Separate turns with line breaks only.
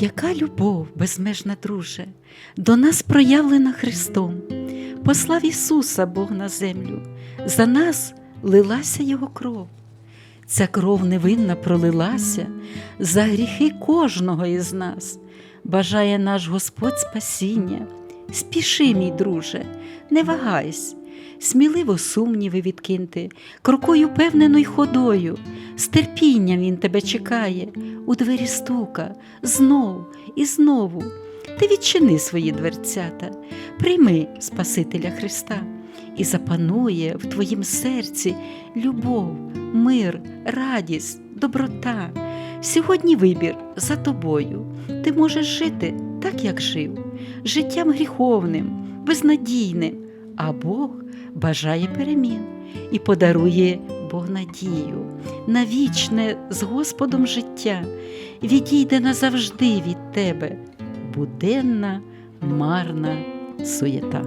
Яка любов, безмежна друже, до нас проявлена Христом, послав Ісуса Бог на землю, за нас лилася Його кров. Ця кров невинна пролилася за гріхи кожного із нас. Бажає наш Господь спасіння. Спіши, мій друже, не вагайсь, сміливо сумніви відкиньте, крокою певненою ходою, з терпінням Він тебе чекає, у двері стука, знов і знову. Ти відчини свої дверцята, прийми Спасителя Христа, і запанує в твоїм серці любов, мир, радість, доброта. Сьогодні вибір за тобою. Ти можеш жити так, як жив, життям гріховним, безнадійним, а Бог бажає перемін і подарує Бог надію на вічне з Господом життя, відійде назавжди від тебе буденна, марна суєта.